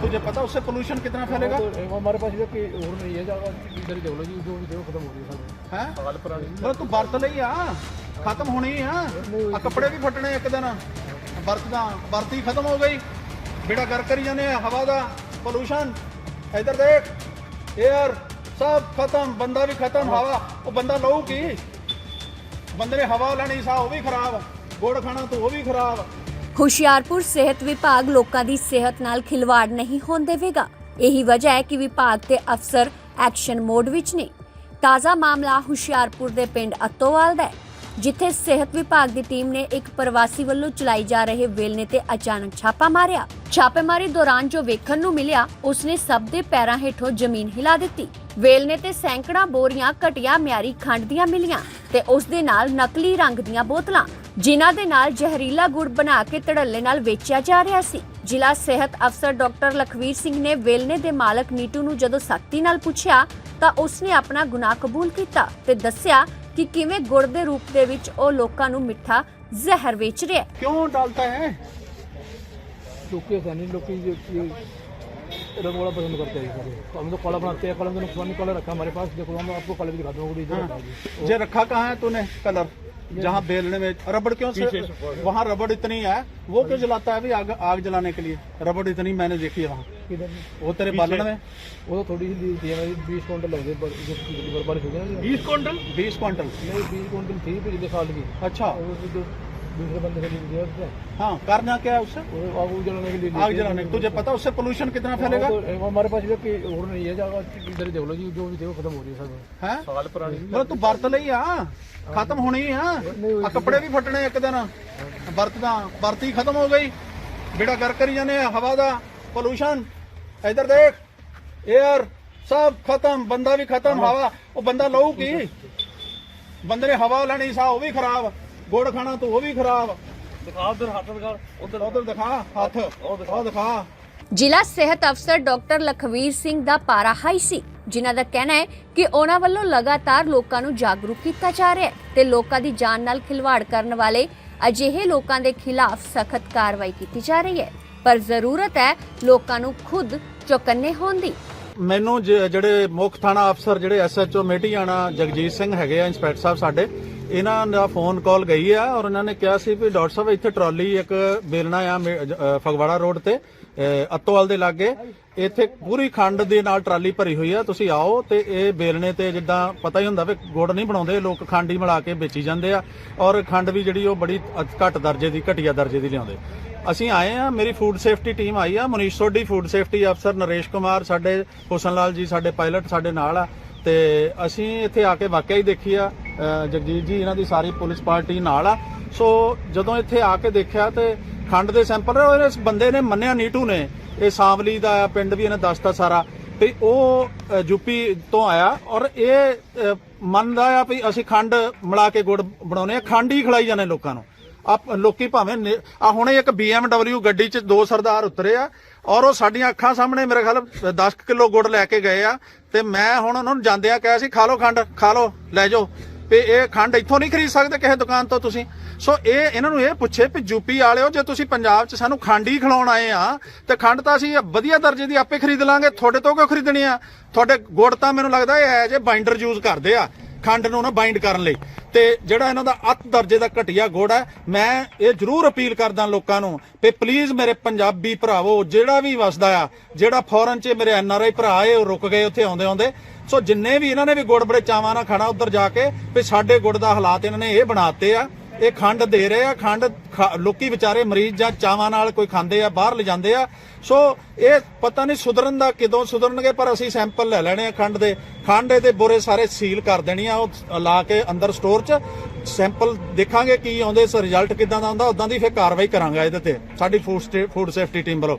तुझे पता उससे पोल्यूशन कितना फैलेगा? हमारे पास इधर कोई और नहीं है इधर जगलोजी जो जो खत्म हो गई सब हैं? साल पुरानी। पर तू ਵਰਤ ਲਈ ਆ ਖਤਮ ਹੋਣੀ ਆ ਆ ਕੱਪੜੇ ਵੀ ਫਟਣੇ ਇੱਕ ਦਿਨ ਵਰਤਦਾ ਵਰਤੀ ਖਤਮ ਹੋ ਗਈ ਬੇੜਾ ਕਰ ਕਰੀ ਜਾਂਦੇ ਆ ਹਵਾ ਦਾ ਪੋਲੂਸ਼ਨ ਇਧਰ ਦੇਖ 에ਅਰ ਸਭ ਖਤਮ ਬੰਦਾ ਵੀ ਖਤਮ ਹਵਾ ਉਹ ਬੰਦਾ ਲਊ ਕੀ ਬੰਦੇ ਨੇ ਹਵਾ ਲੈਣੀ ਸਾ ਉਹ ਵੀ ਖਰਾਬ ਗੋੜ ਖਾਣਾ ਤੂੰ ਉਹ ਵੀ ਖਰਾਬ ਹੁਸ਼ਿਆਰਪੁਰ ਸਿਹਤ ਵਿਭਾਗ ਲੋਕਾਂ ਦੀ ਸਿਹਤ ਨਾਲ ਖਿਲਵਾੜ ਨਹੀਂ ਹੋਣ ਦੇਵੇਗਾ। ਇਹੀ ਵਜ੍ਹਾ ਹੈ ਕਿ ਵਿਭਾਗ ਤੇ ਅਫਸਰ ਐਕਸ਼ਨ ਮੋਡ ਵਿੱਚ ਨੇ। ਤਾਜ਼ਾ ਮਾਮਲਾ ਹੁਸ਼ਿਆਰਪੁਰ ਦੇ ਪਿੰਡ ਅਤੋਵਾਲ ਦਾ ਹੈ, ਜਿੱਥੇ ਸਿਹਤ ਵਿਭਾਗ ਦੀ ਟੀਮ ਨੇ ਇੱਕ ਪ੍ਰਵਾਸੀ ਵੱਲੋਂ ਚਲਾਈ ਜਾ ਰਹੇ ਵੇਲਨੇ ਤੇ ਅਚਾਨਕ ਛਾਪਾ ਮਾਰਿਆ। ਛਾਪੇਮਾਰੀ ਦੌਰਾਨ ਜੋ ਵੇਖਣ ਨੂੰ ਮਿਲਿਆ, ਉਸਨੇ ਸਭ ਦੇ ਪੈਰਾਂ ਹੇਠੋਂ ਜ਼ਮੀਨ ਹਿਲਾ ਦਿੱਤੀ। ਵੇਲਨੇ ਤੇ ਸੈਂਕੜਾ ਬੋਰੀਆਂ ਘਟੀਆ ਮਿਆਰੀ ਖੰਡ ਦੀਆਂ ਮਿਲੀਆਂ ਤੇ ਉਸ ਦੇ ਨਾਲ ਨਕਲੀ ਰੰਗ ਦੀਆਂ ਬੋਤਲਾਂ ਜਿਨ੍ਹਾਂ ਦੇ ਨਾਲ ਜ਼ਹਿਰੀਲਾ ਗੁੜ ਬਣਾ ਕੇ ਧੜੱਲੇ ਨਾਲ ਵੇਚਿਆ ਜਾ ਰਿਹਾ ਸੀ ਜ਼ਿਲ੍ਹਾ ਸਿਹਤ ਅਫਸਰ ਡਾਕਟਰ ਲਖਵੀਰ ਸਿੰਘ ਨੇ ਵੇਲਨੇ ਦੇ ਮਾਲਕ ਨੀਟੂ ਨੂੰ ਜਦੋਂ ਸਖਤੀ ਨਾਲ ਪੁੱਛਿਆ ਤਾਂ ਉਸਨੇ ਆਪਣਾ ਗੁਨਾਹ ਕਬੂਲ ਕੀਤਾ ਤੇ ਦੱਸਿਆ ਕਿ ਕਿਵੇਂ ਗੁੜ ਦੇ ਰੂਪ ਦੇ ਵਿੱਚ ਉਹ ਲੋਕਾਂ ਨੂੰ ਮਿੱਠਾ ਜ਼ਹਿਰ ਵੇਚ ਰਿਹਾ ਹੈ ਕਿਉਂ ਡਾਲਤਾ ਹੈ लोग के ऐसा नहीं लोग की ये ये रंग वाला पसंद करते हैं सारे तो हम तो कॉला बनाते हैं कलम तो नुकसान कलर रखा हमारे पास देखो हम आपको कलर भी दिखाता हूँ वो इधर रखा है जी। ये रखा कहाँ है तूने कलर जहाँ बेलने में रबड़ क्यों से वहाँ रबड़ इतनी है वो क्यों जलाता है अभी आग आग जलाने के लिए रबड़ इतनी मैंने देखी है वहाँ किधर में? वो तेरे बालन में वो तो थोड़ी सी दी थी हमारी बीस क्विंटल लग गए बर- जो बर्बादी हो गई ना बीस क्विंटल बीस क्विंटल नहीं बीस क्विंटल थी पिछले साल की अच्छा और वो जो दूसरे बंदे से लीजिए उससे हाँ करना क्या है उससे वो आग जलाने के लिए आग जलाने तुझे पता उससे पोल्यूशन कितना फैलेगा हमारे पास भी और नहीं है इधर देख लो जी जो भी देखो खत्म हो रही है सब है साल पुरानी मतलब तू ਵਰਤ ਲਈ ਆ ਖਤਮ ਹੋਣੀ ਆ ਆ ਕੱਪੜੇ ਵੀ ਫਟਣੇ ਇੱਕ ਦਿਨ ਵਰਤਦਾ ਵਰਤੀ ਖਤਮ ਹੋ ਗਈ ਬੇੜਾ ਗਰ ਕਰੀ ਜਾਂਦੇ ਆ ਹਵਾ ਦਾ ਪੋਲੂਸ਼ਨ ਇਧਰ ਦੇਖ 에ਅਰ ਸਭ ਖਤਮ ਬੰਦਾ ਵੀ ਖਤਮ ਹਵਾ ਉਹ ਬੰਦਾ ਲਊ ਕੀ ਬੰਦੇ ਨੇ ਹਵਾ ਲੈਣੀ ਸਾ ਉਹ ਵੀ ਖਰਾਬ ਗੁੜ ਖਾਣਾ ਤੂੰ ਉਹ ਵੀ ਖਰਾਬ। ਦਿਖਾ ਉਧਰ ਹੱਥ ਦਿਖਾ ਉਧਰ। ਉਧਰ ਦਿਖਾ ਹੱਥ। ਉਹ ਦਿਖਾ। ਜ਼ਿਲ੍ਹਾ ਸਿਹਤ ਅਫਸਰ ਡਾਕਟਰ ਲਖਵੀਰ ਸਿੰਘ ਦਾ ਪਾਰਾ ਹਾਈ ਸੀ ਜਿਨ੍ਹਾਂ ਦਾ ਕਹਿਣਾ ਹੈ ਕਿ ਉਹਨਾਂ ਵੱਲੋਂ ਲਗਾਤਾਰ ਲੋਕਾਂ ਨੂੰ ਜਾਗਰੂਕ ਕੀਤਾ ਜਾ ਰਿਹਾ ਹੈ ਤੇ ਲੋਕਾਂ ਦੀ ਜਾਨ ਨਾਲ ਖਿਲਵਾੜ ਕਰਨ ਵਾਲੇ ਅਜਿਹੇ ਲੋਕਾਂ ਦੇ ਖਿਲਾਫ ਸਖਤ ਕਾਰਵਾਈ ਕੀਤੀ ਜਾ ਰਹੀ ਹੈ। ਪਰ ਜ਼ਰੂਰਤ ਹੈ ਲੋਕਾਂ ਨੂੰ ਖੁਦ ਚੌਕੰਨੇ ਹੋਣ ਦੀ। ਮੈਨੂੰ ਜਿਹੜੇ ਮੁੱਖ ਥਾਣਾ ਅਫਸਰ ਜਿਹੜੇ ਐਸਐਚਓ ਮੇਟੀਆਣਾ ਜਗਜੀਤ ਸਿੰਘ ਹੈਗੇ ਆ ਇੰਸਪੈਕਟਰ ਸਾਹਿਬ ਸਾਡੇ ਇਹਨਾਂ ਦਾ ਫੋਨ ਕਾਲ ਗਈ ਆ ਔਰ ਇਹਨਾਂ ਨੇ ਕਿਹਾ ਸੀ ਵੀ ਡਾਕਟਰ ਸਾਹਿਬ ਇੱਥੇ ਟਰਾਲੀ ਇੱਕ ਬੇਲਣਾ ਆ ਮੇ- ਫਗਵਾੜਾ ਰੋਡ ਤੇ ਅ, ਅੱਤੋਵਾਲ ਦੇ ਲਾਗੇ। ਇੱਥੇ ਪੂਰੀ ਖੰਡ ਦੇ ਨਾਲ ਟਰਾਲੀ ਭਰੀ ਹੋਈ ਆ। ਤੁਸੀਂ ਆਓ ਤੇ ਇਹ ਬੇਲਣੇ ਤੇ ਜਿੱਦਾਂ ਪਤਾ ਹੀ ਹੁੰਦਾ ਵੀ ਗੁੜ ਨਹੀਂ ਬਣਾਉਂਦੇ ਲੋਕ ਖੰਡ ਹੀ ਮਿਲਾ ਕੇ ਵੇਚੀ ਜਾਂਦੇ ਆ। ਔਰ ਖੰਡ ਵੀ ਜਿਹੜੀ ਉਹ ਬੜੀ ਘੱਟ ਦਰਜੇ ਦੀ ਘਟੀਆ ਦਰਜੇ ਦੀ ਲਿਆਉਂਦੇ। ਅਸੀਂ ਆਏ ਆ ਮੇਰੀ ਫੂਡ ਸੇਫਟੀ ਟੀਮ ਆਈ ਆ। ਮਨੀਸ਼ ਸੋਢੀ ਫੂਡ ਸੇਫਟੀ ਅਫਸਰ ਨਰੇਸ਼ ਕੁਮਾਰ ਸਾਡੇ ਹੁਸਨ ਲਾਲ ਜੀ ਸਾਡੇ ਪਾਇਲਟ ਸਾਡੇ ਨਾਲ ਆ। ਤੇ ਅਸੀਂ ਇੱਥੇ ਆ ਕੇ ਵਾਕਿਆ ਹੀ ਦੇਖੀ ਆ। ਜਗਜੀਤ ਜੀ ਇਹਨਾਂ ਦੀ ਸਾਰੀ ਪੁਲਿਸ ਪਾਰਟੀ ਨਾਲ ਆ। ਸੋ ਜਦੋਂ ਇੱਥੇ ਆ ਕੇ ਦੇਖਿਆ ਤੇ ਖੰਡ ਦੇ ਸੈਂਪਲ ਉਹ ਇਸ ਬੰਦੇ ਨੇ ਮੰਨਿਆ ਨੀਟੂ ਨੇ। ਇਹ ਸਾਵਲੀ ਦਾ ਆ ਪਿੰਡ ਵੀ ਇਹਨੇ ਦੱਸਤਾ ਸਾਰਾ। ਵੀ ਉਹ ਅ, ਯੂਪੀ ਤੋਂ ਆਇਆ ਔਰ ਇਹ ਮੰਨਦਾ ਆ ਵੀ ਅਸੀਂ ਖੰਡ ਮਿਲਾ ਕੇ ਗੁੜ ਬਣਾਉਨੇ ਆ ਖੰਡ ਹੀ ਖਿਲਾਈ ਜਾਂਦੇ ਲੋਕਾਂ ਨੂੰ। ਆਪ ਲੋਕੀ ਭਾਵੇਂ ਆ ਹੁਣੇ ਇੱਕ BMW ਗੱਡੀ 'ਚ ਦੋ ਸਰਦਾਰ ਉਤਰੇ ਆ ਔਰ ਉਹ ਸਾਡੀਆਂ ਅੱਖਾਂ ਸਾਹਮਣੇ ਮੇਰੇ ਖਿਆਲ 10 ਕਿਲੋ ਗੁੜ ਲੈ ਕੇ ਗਏ ਆ। ਤੇ ਮੈਂ ਹੁਣ ਉਹਨਾਂ ਨੂੰ ਜਾਂਦਿਆਂ ਕਿਹਾ ਸੀ ਖਾ ਲਓ ਖੰਡ ਖਾ ਲਓ ਲੈ ਜਾਓ। ਵੀ ਇਹ ਖੰਡ ਇੱਥੋਂ ਨਹੀਂ ਖਰੀਦ ਸਕਦੇ ਕਿਸੇ ਦੁਕਾਨ ਤੋਂ ਤੁਸੀਂ। ਸੋ ਇਹ ਇਹਨਾਂ ਨੂੰ ਇਹ ਪੁੱਛੇ ਵੀ ਯੂਪੀ ਵਾਲਿਓ, ਜੇ ਤੁਸੀਂ ਪੰਜਾਬ 'ਚ ਸਾਨੂੰ ਖੰਡ ਹੀ ਖਿਲਾਉਣ ਆਏ ਆ, ਤੇ ਖੰਡ ਤਾਂ ਅਸੀਂ ਵਧੀਆ ਦਰਜੇ ਦੀ ਆਪੇ ਖਰੀਦ ਲਾਂਗੇ। ਤੁਹਾਡੇ ਤੋਂ ਕਿਉਂ ਖਰੀਦਣੀ ਆ? ਤੁਹਾਡੇ ਗੁੜ ਤਾਂ ਮੈਨੂੰ ਲੱਗਦਾ ਇਹ ਹੈ ਜੇ ਬਾਈਂਡਰ ਯੂਜ਼ ਕਰਦੇ ਆ, ਖੰਡ ਨੂੰ ਨਾ ਬਾਈਂਡ ਕਰਨ ਲਈ। ਤੇ ਜਿਹੜਾ ਇਹਨਾਂ ਦਾ ਅੱਤ ਦਰਜੇ ਦਾ ਘਟੀਆ ਗੁੜ ਹੈ, ਮੈਂ ਇਹ ਜ਼ਰੂਰ ਅਪੀਲ ਕਰਦਾ ਲੋਕਾਂ ਨੂੰ ਵੀ ਪਲੀਜ਼ ਮੇਰੇ ਪੰਜਾਬੀ ਭਰਾਵੋ, ਜਿਹੜਾ ਵੀ ਵਸਦਾ ਆ, ਜਿਹੜਾ ਫੋਰਨ 'ਚ ਮੇਰੇ ਐਨ ਆਰ ਆਈ ਭਰਾ ਏ ਉਹ ਰੁਕ ਗਏ ਉੱਥੇ ਆਉਂਦੇ ਆਉਂਦੇ ਸੋ ਜਿੰਨੇ ਵੀ ਇਹਨਾਂ ਨੇ ਵੀ ਗੁੜ ਬੜੇ ਚਾਵਾਂ ਨਾਲ ਖਾਣਾ ਉੱਧਰ ਜਾ ਕੇ, ਵੀ ਸਾਡੇ ਗੁੜ ਦਾ ਹਾਲਾਤ ਇਹਨਾਂ ਨੇ ਇਹ ਬਣਾਤੇ ਆ। ਇਹ ਖੰਡ ਦੇ ਰਹੇ ਆ, ਖੰਡ ਖਾ- ਲੋਕੀ ਵਿਚਾਰੇ ਮਰੀਜ਼ ਜਾਂ ਚਾਵਾਂ ਨਾਲ ਕੋਈ ਖਾਂਦੇ ਆ, ਬਾਹਰ ਲਿਜਾਂਦੇ ਆ। ਸੋ ਇਹ ਪਤਾ ਨਹੀਂ ਸੁਧਰਨ ਦਾ ਕਿਦੋਂ ਸੁਧਰਨਗੇ, ਪਰ ਅਸੀਂ ਸੈਂਪਲ ਲੈ ਲੈਣੇ ਆ ਖੰਡ ਦੇ। ਖੰਡ ਦੇ ਬੋਰੇ ਸਾਰੇ ਸੀਲ ਕਰ ਦੇਣੀ ਆ, ਉਹ ਲਾ ਕੇ ਅੰਦਰ ਸਟੋਰ 'ਚ। ਸੈਂਪਲ ਦੇਖਾਂਗੇ ਕੀ ਆਉਂਦੇ, ਇਸ ਰਿਜ਼ਲਟ ਕਿਦਾਂ ਦਾ ਆਉਂਦਾ ਉਦਾਂ ਦੀ ਫਿਰ ਕਾਰਵਾਈ ਕਰਾਂਗੇ ਇਹਦੇ ਤੇ। ਸਾਡੀ ਫੂਡ ਫੂਡ ਸੇਫਟੀ ਟੀਮ ਵੱਲੋਂ।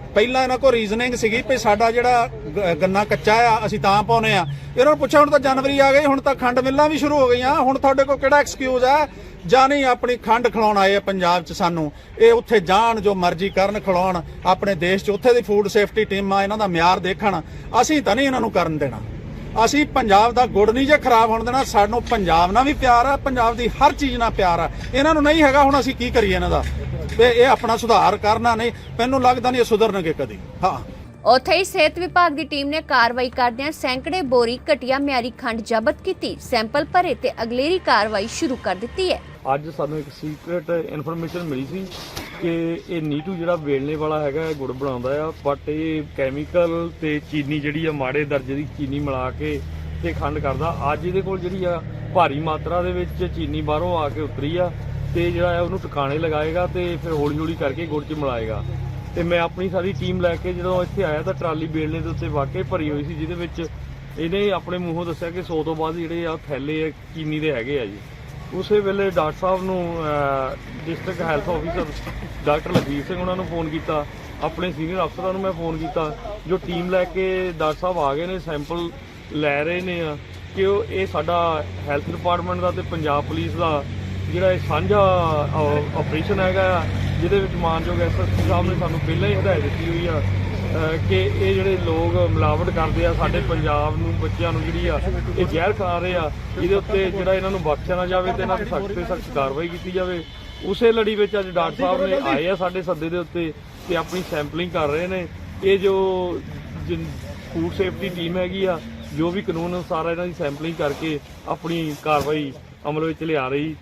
ਪਹਿਲਾਂ ਇਹਨਾਂ ਕੋਲ ਰੀਜ਼ਨਿੰਗ ਸੀਗੀ ਵੀ ਸਾਡਾ ਜਿਹੜਾ ਗ- ਗੰਨਾ ਕੱਚਾ ਆ, ਅਸੀਂ ਤਾਂ ਪਾਉਨੇ ਆ ਇਹਨਾਂ ਨੂੰ ਪੁੱਛਿਆ, ਹੁਣ ਤਾਂ ਜਨਵਰੀ ਆ ਗਈ, ਹੁਣ ਤਾਂ ਖੰਡ ਮਿੱਲਾਂ ਵੀ ਸ਼ੁਰੂ ਹੋ ਗਈਆਂ। ਹੁਣ ਤੁਹਾਡੇ ਕੋਲ ਕਿਹੜਾ ਐਕਸਕਿਊਜ਼ ਆ ਜਾਂ ਨਹੀਂ, ਆਪਣੀ ਖੰਡ ਖਿਲਾਉਣ ਆਏ ਆ ਪੰਜਾਬ 'ਚ ਸਾਨੂੰ। ਇਹ ਉੱਥੇ ਜਾਣ, ਜੋ ਮਰਜ਼ੀ ਕਰਨ ਖਿਲਾਉਣ, ਆਪਣੇ ਦੇਸ਼ 'ਚ ਉੱਥੇ ਦੀ ਫੂਡ ਸੇਫਟੀ ਟੀਮਾਂ ਇਹਨਾਂ ਦਾ ਮਿਆਰ ਦੇਖਣ। ਅਸੀਂ ਤਾਂ ਨਹੀਂ ਇਹਨਾਂ ਨੂੰ ਕਰਨ ਦੇਣਾ। ਅਸੀਂ ਪੰਜਾਬ ਦਾ ਗੁੜ ਨਹੀਂ ਜੇ ਖਰਾਬ ਹੋਣ ਦੇਣਾ ਸਾਨੂੰ ਪੰਜਾਬ ਨਾਲ ਵੀ ਪਿਆਰ ਆ ਪੰਜਾਬ ਦੀ ਹਰ ਚੀਜ਼ ਨਾਲ ਪਿਆਰ ਆ। ਇਹਨਾਂ ਨੂੰ ਨਹੀਂ ਹੈਗਾ ਹੁਣ ਅਸੀਂ ਕੀ ਕਰੀਏ ਇਹਨਾਂ ਦਾ? ਤੇ ਇਹ ਆਪਣਾ ਸੁਧਾਰ ਕਰਨਾ ਨਹੀਂ ਮੈਨੂੰ ਲੱਗਦਾ ਨਹੀਂ ਇਹ ਸੁਧਰਨਗੇ ਕਦੀ। ਹਾਂ। ਉੱਥੇ ਹੀ ਸਿਹਤ ਵਿਭਾਗ ਦੀ ਟੀਮ ਨੇ ਕਾਰਵਾਈ ਕਰਦਿਆਂ ਸੈਂਕੜੇ ਬੋਰੀ ਘਟੀਆ ਮਿਆਰੀ ਖੰਡ ਜ਼ਬਤ ਕੀਤੀ ਸੈਂਪਲ ਭਰੇ ਤੇ ਅਗਲੇਰੀ ਕਾਰਵਾਈ ਸ਼ੁਰੂ ਕਰ ਦਿੱਤੀ ਹੈ। ਅੱਜ ਸਾਨੂੰ ਇੱਕ ਸੀਕ੍ਰੀਟ ਇਨਫੋਰਮੇਸ਼ਨ ਮਿਲੀ ਸੀ ਕਿ ਇਹ ਨੀਟੂ ਜਿਹੜਾ ਵੇਲਣੇ ਵਾਲਾ ਹੈਗਾ, ਇਹ ਗੁੜ ਬਣਾਉਂਦਾ ਆ ਬਟ ਇਹ ਕੈਮੀਕਲ ਤੇ ਚੀਨੀ ਜਿਹੜੀ ਆ, ਮਾੜੇ ਦਰਜੇ ਦੀ ਚੀਨੀ ਮਿਲਾ ਕੇ ਤੇ ਖੰਡ ਕਰਦਾ। ਅੱਜ ਇਹਦੇ ਕੋਲ ਜਿਹੜੀ ਆ, ਭਾਰੀ ਮਾਤਰਾ ਦੇ ਵਿੱਚ ਚੀਨੀ ਬਾਹਰੋਂ ਆ ਕੇ ਉਤਰੀ ਆ ਤੇ ਜਿਹੜਾ ਆ, ਉਹਨੂੰ ਟਿਕਾਣੇ ਲਗਾਏਗਾ ਤੇ ਫਿਰ ਹੌਲੀ ਹੌਲੀ ਕਰਕੇ ਗੁੜ 'ਚ ਮਿਲਾਏਗਾ। ਤੇ ਮੈਂ ਆਪਣੀ ਸਾਰੀ ਟੀਮ ਲੈ ਕੇ ਜਦੋਂ ਇੱਥੇ ਆਇਆ ਤਾਂ ਟਰਾਲੀ ਵੇਲਣੇ ਦੇ ਉੱਤੇ ਵਾਕਈ ਭਰੀ ਹੋਈ ਸੀ, ਜਿਹਦੇ ਵਿੱਚ ਇਹਨੇ ਆਪਣੇ ਮੂੰਹੋਂ ਦੱਸਿਆ ਕਿ 100 ਤੋਂ ਬਾਅਦ ਜਿਹੜੇ ਆ, ਥੈਲੇ ਆ, ਚੀਨੀ ਦੇ ਹੈਗੇ ਆ ਜੀ। ਉਸੇ ਵੇਲੇ ਡਾਕਟਰ ਸਾਹਿਬ ਨੂੰ district health officer doctor Lakhvir Singh ਉਹਨਾਂ ਨੂੰ ਫੋਨ ਕੀਤਾ। ਆਪਣੇ ਸੀਨੀਅਰ ਅਫਸਰਾਂ ਨੂੰ ਮੈਂ ਫੋਨ ਕੀਤਾ ਜੋ ਟੀਮ ਲੈ ਕੇ ਡਾਕਟਰ ਸਾਹਿਬ ਆ ਗਏ ਨੇ ਸੈਂਪਲ ਲੈ ਰਹੇ ਨੇ ਆ ਕਿ ਉਹ ਇਹ ਸਾਡਾ ਹੈਲਥ ਡਿਪਾਰਟਮੈਂਟ ਦਾ ਤੇ ਪੰਜਾਬ ਪੁਲਿਸ ਦਾ ਜਿਹੜਾ ਇਹ ਸਾਂਝਾ ਆਪਰੇਸ਼ਨ ਹੈਗਾ ਆ, ਜਿਹਦੇ ਵਿੱਚ ਮਾਨਯੋਗ ਐਸਐਸਪੀ ਸਾਹਿਬ ਨੇ ਸਾਨੂੰ ਪਹਿਲਾਂ ਹੀ ਹਦਾਇਤ ਦਿੱਤੀ ਹੋਈ ਆ ਕਿ ਇਹ ਜਿਹੜੇ ਲੋਕ ਮਿਲਾਵਟ ਕਰਦੇ ਆ, ਸਾਡੇ ਪੰਜਾਬ ਨੂੰ, ਬੱਚਿਆਂ ਨੂੰ ਜਿਹੜੀ ਆ, ਇਹ ਜ਼ਹਿਰ ਖਾ ਰਹੇ ਆ, ਇਹਦੇ ਉੱਤੇ ਜਿਹੜਾ ਇਹਨਾਂ ਨੂੰ ਬਖਸ਼ਿਆ ਨਾ ਜਾਵੇ ਤੇ ਇਹਨਾਂ ਤੇ ਸਖਤ ਤੇ ਸਖਤ ਕਾਰਵਾਈ ਕੀਤੀ ਜਾਵੇ। ਉਸੇ ਲੜੀ ਵਿੱਚ ਅੱਜ ਡਾਕਟਰ ਸਾਹਿਬ ਨੇ ਆਏ ਆ ਸਾਡੇ ਸੱਦੇ ਦੇ ਉੱਤੇ ਤੇ ਆਪਣੀ ਸੈਂਪਲਿੰਗ ਕਰ ਰਹੇ ਨੇ। ਇਹ ਜੋ ਫੂਡ ਸੇਫਟੀ ਟੀਮ ਹੈਗੀ ਆ, ਜੋ ਵੀ ਕਾਨੂੰਨ ਅਨੁਸਾਰ ਇਹਨਾਂ ਦੀ ਸੈਂਪਲਿੰਗ ਕਰਕੇ ਆਪਣੀ ਕਾਰਵਾਈ ਅਮਲ ਵਿੱਚ ਲਿਆ ਰਹੀ।